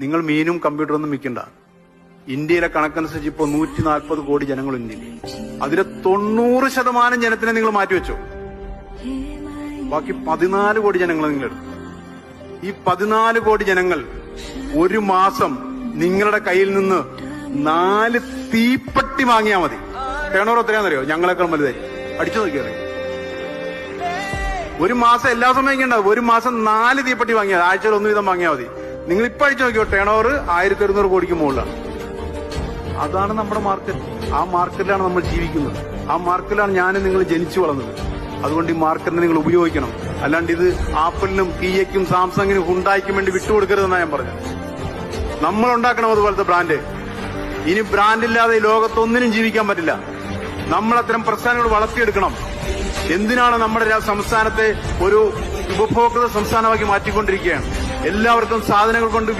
നിങ്ങൾ മീനും കമ്പ്യൂട്ടറൊന്നും വിൽക്കണ്ട. ഇന്ത്യയിലെ കണക്കനുസരിച്ച് ഇപ്പോൾ നൂറ്റി നാൽപ്പത് കോടി ജനങ്ങൾ ഇന്ത്യയിൽ. അതിലെ തൊണ്ണൂറ് ശതമാനം ജനത്തിനെ നിങ്ങൾ മാറ്റിവെച്ചോ. ബാക്കി പതിനാല് കോടി ജനങ്ങൾ നിങ്ങൾ എടുത്തു. ഈ പതിനാല് കോടി ജനങ്ങൾ ഒരു മാസം നിങ്ങളുടെ കയ്യിൽ നിന്ന് നാല് തീപ്പട്ടി വാങ്ങിയാൽ മതി. ടേണോർ എത്രയാണെന്നറിയോ? ഞങ്ങളെക്കാൾ വലുതായി. അടിച്ചു നോക്കിയാൽ ഒരു മാസം എല്ലാ സമയം ഒരു മാസം നാല് തീപ്പട്ടി വാങ്ങിയാൽ ആഴ്ചയിൽ ഒന്ന് വീതം വാങ്ങിയാൽ മതി. നിങ്ങൾ ഇപ്പൊ അയച്ചു നോക്കിയോ ടേണോവർ ആയിരത്തി ഒരുന്നൂറ് കോടിക്ക് മുകളിലാണ്. അതാണ് നമ്മുടെ മാർക്കറ്റ് ആ മാർക്കറ്റിലാണ് നമ്മൾ ജീവിക്കുന്നത്. ആ മാർക്കറ്റിലാണ് ഞാൻ നിങ്ങൾ ജനിച്ചു വളർന്നത്. അതുകൊണ്ട് ഈ മാർക്കറ്റിനെ നിങ്ങൾ ഉപയോഗിക്കണം. അല്ലാണ്ട് ഇത് ആപ്പിളിനും കിയയ്ക്കും സാംസങ്ങിനും ഹുണ്ടായിക്കും വേണ്ടി വിട്ടുകൊടുക്കരുതെന്നാണ് ഞാൻ പറഞ്ഞത്. നമ്മൾ ഉണ്ടാക്കണം അതുപോലത്തെ ബ്രാൻഡ് ഇനി ബ്രാൻഡില്ലാതെ ഈ ലോകത്തൊന്നിനും ജീവിക്കാൻ പറ്റില്ല. നമ്മൾ അത്തരം പ്രസ്ഥാനങ്ങൾ വളർത്തിയെടുക്കണം. എന്തിനാണ് നമ്മുടെ സംസ്ഥാനത്തെ ഒരു ഉപഭോക്തൃ സംസ്ഥാനമാക്കി മാറ്റിക്കൊണ്ടിരിക്കുകയാണ്? എല്ലാവർക്കും സാധനങ്ങൾ കൊണ്ട്